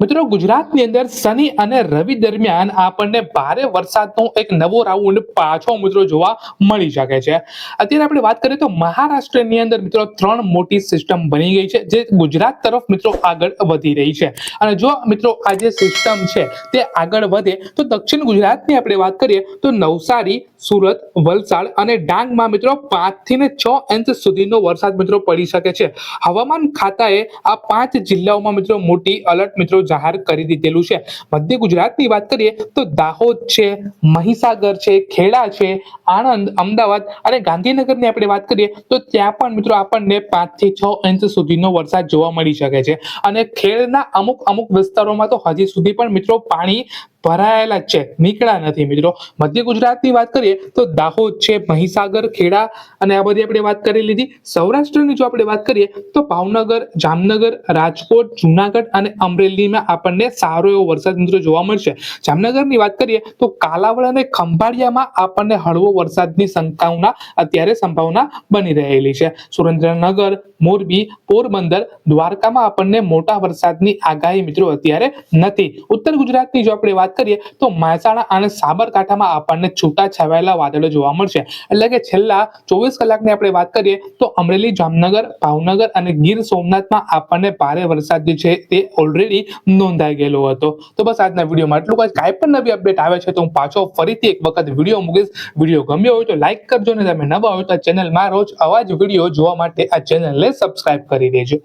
મિત્રો, ગુજરાતની અંદર શનિ અને રવિ દરમિયાન આપણને ભારે વરસાદનો એક નવો રાઉન્ડ પાછો મિત્રો જોવા મળી શકે છે. અત્યારે આપણે વાત કરીએ તો મહારાષ્ટ્રની અંદર મિત્રો ત્રણ મોટી સિસ્ટમ બની ગઈ છે, જે ગુજરાત તરફ મિત્રો આગળ વધી રહી છે. અને જો મિત્રો આ જે સિસ્ટમ છે તે આગળ વધે, તો દક્ષિણ ગુજરાતની આપણે વાત કરીએ, તો નવસારી, સુરત, વલસાડ અને ડાંગમાં મિત્રો પાંચથી ને છ ઇંચ સુધીનો વરસાદ મિત્રો પડી શકે છે. હવામાન ખાતાએ આ પાંચ જિલ્લાઓમાં મિત્રો મોટી અલર્ટ મિત્રો જાહેર કરી દીધેલું છે. મધ્ય ગુજરાતની વાત કરીએ તો દાહોદ છે, મહીસાગર છે, ખેડા છે, આણંદ, અમદાવાદ અને ગાંધીનગરની આપણે વાત કરીએ તો ત્યાં પણ મિત્રો આપણને પાંચથી છ ઇંચ સુધીનો વરસાદ જોવા મળી શકે છે. અને ખેડના અમુક અમુક વિસ્તારોમાં તો હજી સુધી પણ મિત્રો પાણી ભરાયેલા છે. નીકળ્યા નથી મિત્રો. મધ્ય ગુજરાતની વાત કરીએ તો દાહોદ છે, મહીસાગર, ખેડા અને આ બધી આપણે વાત કરી લીધી. સૌરાષ્ટ્રની જો આપણે વાત કરીએ તો ભાવનગર, જામનગર, રાજકોટ, જુનાગઢ અને અમરેલીમાં આપણને સારો એવો વરસાદ મિત્રો જોવા મળશે. જામનગરની વાત કરીએ તો કાલાવડ અને ખંભાળિયામાં આપણને હળવો વરસાદની સંભાવના અત્યારે સંભાવના બની રહેલી છે. સુરેન્દ્રનગર, મોરબી, પોરબંદર, દ્વારકામાં આપણને મોટા વરસાદની આગાહી મિત્રો અત્યારે નથી. ઉત્તર ગુજરાતની જો આપણે વાત કરીએ તો મહેસાણા અને સાબરકાંઠામાં આપણને છૂટા છવાયેલા વાદળો જોવા મળશે. એટલે કે છેલ્લા ચોવીસ કલાકની આપણે વાત કરીએ તો અમરેલી, જામનગર, ભાવનગર અને ગીર સોમનાથમાં આપણને ભારે વરસાદ જે છે તે ઓલરેડી નોંધાઈ ગયેલો હતો. તો બસ આજના વિડીયોમાં એટલું જ. કાંઈ પણ નવી અપડેટ આવે છે તો હું પાછો ફરીથી એક વખત વીડિયો મૂકીશ. વીડિયો ગમ્યો હોય તો લાઈક કરજો ને તમે નવા હોય તો ચેનલમાં રોજ આવા જ વીડિયો જોવા માટે આ ચેનલને સબસ્ક્રાઇબ કરી દેજો.